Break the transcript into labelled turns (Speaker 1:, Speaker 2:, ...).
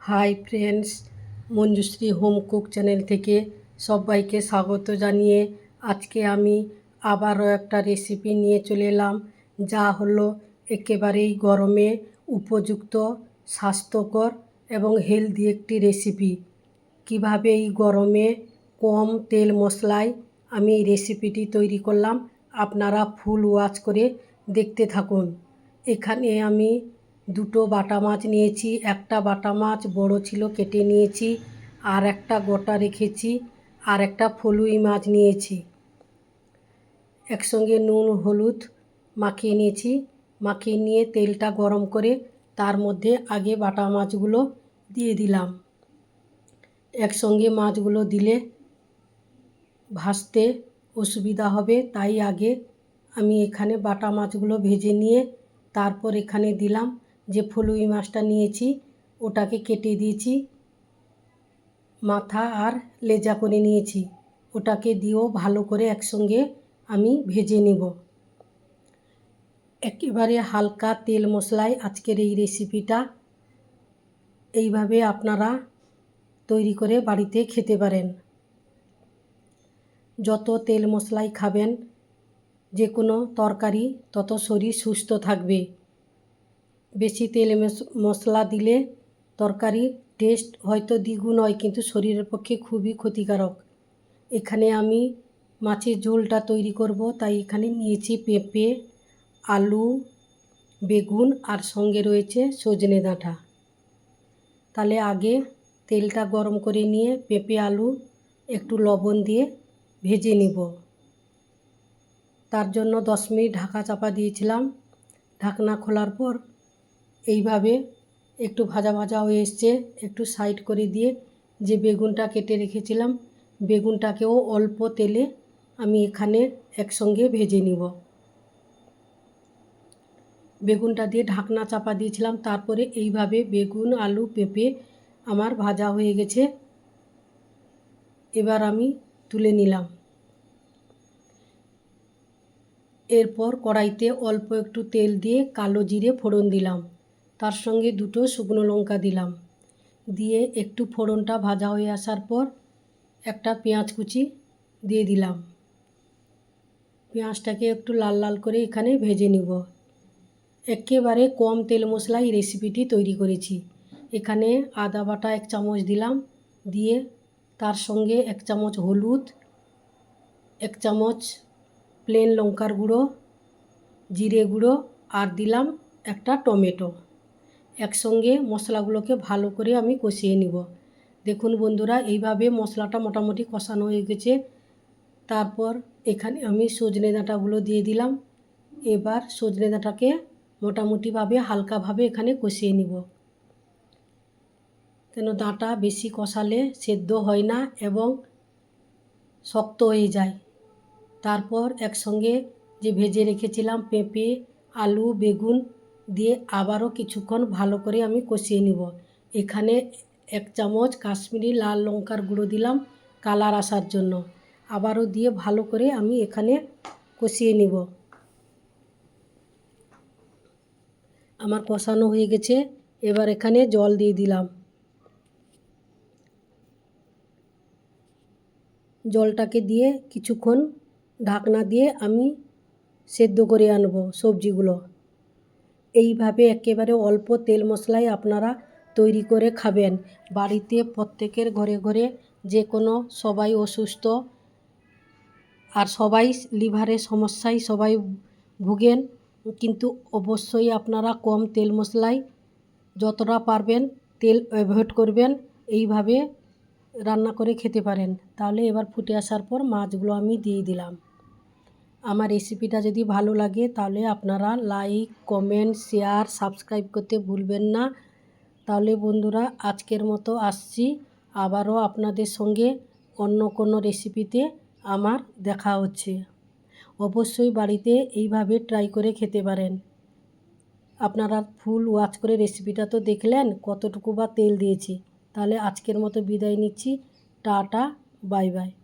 Speaker 1: Hi friends, Manjushree home cook channel থেকে সবাইকে স্বাগত জানিয়ে আজকে আমি আবারও একটা রেসিপি নিয়ে চলে এলাম, যা হলো একেবারেই গরমে উপযুক্ত, স্বাস্থ্যকর এবং হেলদি একটি রেসিপি। কীভাবে এই গরমে কম তেল মশলায় আমি এই রেসিপিটি তৈরি করলাম, আপনারা ফুল ওয়াচ করে দেখতে থাকুন। এখানে আমি দুটো বাটা মাছ নিয়েছি, একটা বাটা মাছ বড় ছিল কেটে নিয়েছি, আর একটা গোটা রেখেছি, আর একটা ফলুই মাছ নিয়েছি। একসঙ্গে নুন, হলুদ মাখিয়ে নিয়েছি, মাখিয়ে নিয়ে তেলটা গরম করে তার মধ্যে আগে বাটা মাছগুলো দিয়ে দিলাম। একসঙ্গে মাছগুলো দিলে ভাসতে অসুবিধা হবে, তাই আগে আমি এখানে বাটা মাছগুলো ভেজে নিয়ে তারপর এখানে দিলাম যে ফলুই মাছটা নিয়েছি, ওটাকে কেটে দিয়েছি। মাথা আর লেজা করে নিয়েছি। ওটাকে দিয়েও ভালো করে একসঙ্গে আমি ভেজে নেব। একেবারে হালকা তেল মশলায় আজকের এই রেসিপিটা এইভাবে আপনারা তৈরি করে বাড়িতে খেতে পারেন। যত তেল মশলাই খাবেন, যে কোনো তরকারি তত শরীর সুস্থ থাকবে। বেশি তেল মশলা দিলে তরকারি টেস্ট হয়তো দ্বিগুণ হয়, কিন্তু শরীরের পক্ষে খুবই ক্ষতিকারক। এখানে আমি মাছের ঝোলটা তৈরি করব, তাই এখানে নিয়েছি পেঁপে, আলু, বেগুন আর সঙ্গে রয়েছে সজনে ডাঁটা। তাহলে আগে তেলটা গরম করে নিয়ে পেঁপে, আলু একটু লবণ দিয়ে ভেজে নিব। তার জন্য দশ মিনিট ঢাকা চাপা দিয়েছিলাম। ঢাকনা খোলার পর এইভাবে একটু ভাজা ভাজা হয়ে এসছে। একটু সাইড করে দিয়ে যে বেগুনটা কেটে রেখেছিলাম, বেগুনটাকেও অল্প তেলে আমি এখানে একসঙ্গে ভেজে নিব। বেগুনটা দিয়ে ঢাকনা চাপা দিয়েছিলাম, তারপরে এইভাবে বেগুন, আলু পেঁপে আমার ভাজা হয়ে গেছে। এবার আমি তুলে নিলাম। এরপর কড়াইতে অল্প একটু তেল দিয়ে কালো জিরে ফোড়ন দিলাম। তার সঙ্গে দুটো শুকনো লঙ্কা দিলাম। দিয়ে একটু ফোড়নটা ভাজা হয়ে আসার পর একটা পেঁয়াজ কুচি দিয়ে দিলাম। পেঁয়াজটাকে একটু লাল লাল করে এখানে ভেজে নিব। একেবারে কম তেল মশলায় রেসিপিটি তৈরি করেছি। এখানে আদা বাটা এক চামচ দিলাম। দিয়ে তার সঙ্গে এক চামচ হলুদ, এক চামচ প্লেন লঙ্কার গুঁড়ো, জিরে গুঁড়ো আর দিলাম একটা টমেটো। একসঙ্গে মশলাগুলোকে ভালো করে আমি কষিয়ে নিব। দেখুন বন্ধুরা, এইভাবে মশলাটা মোটামুটি কষানো হয়ে গেছে। তারপর এখানে আমি সজনে ডাঁটাগুলো দিয়ে দিলাম। এবার সজনে ডাঁটাকে মোটামুটিভাবে, হালকাভাবে এখানে কষিয়ে নিব। কেন ডাঁটা বেশি কষালে সেদ্ধ হয় না এবং শক্ত হয়ে যায়। তারপর একসঙ্গে যে ভেজে রেখেছিলাম পেঁপে, আলু, বেগুন দিয়ে আবারও কিছুক্ষণ ভালো করে আমি কষিয়ে নিব। এখানে এক চামচ কাশ্মীরি লাল লঙ্কার গুঁড়ো দিলাম কালার আসার জন্য। আবারও দিয়ে ভালো করে আমি এখানে কষিয়ে নিব। আমার কষানো হয়ে গেছে, এবার এখানে জল দিয়ে দিলাম। জলটাকে দিয়ে কিছুক্ষণ ঢাকনা দিয়ে আমি সেদ্ধ করে আনব সবজিগুলো। এইভাবে একেবারে অল্প তেল মশলায় আপনারা তৈরি করে খাবেন। বাড়িতে প্রত্যেকের ঘরে ঘরে যে কোনো সবাই অসুস্থ আর সবাই লিভারের সমস্যায় সবাই ভুগেন, কিন্তু অবশ্যই আপনারা কম তেল মশলায় যতটা পারবেন তেল অ্যাভয়েড করবেন, এইভাবে রান্না করে খেতে পারেন। তাহলে এবার ফুটে আসার পর মাছগুলো আমি দিয়ে দিলাম। আমার রেসিপিটা যদি ভালো লাগে, তাহলে আপনারা লাইক কমেন্ট শেয়ার সাবস্ক্রাইব করতে ভুলবেন না। তাহলে বন্ধুরা, আজকের মতো আসছি। আবারও আপনাদের সঙ্গে অন্য কোনো রেসিপিতে আমার দেখা হচ্ছে। অবশ্যই বাড়িতে এইভাবে ট্রাই করে খেতে পারেন। আপনারা ফুল ওয়াচ করে রেসিপিটা তো দেখলেন, কতটুকু বা তেল দিয়েছি। তাহলে আজকের মতো বিদায় নিচ্ছি। Tata bye bye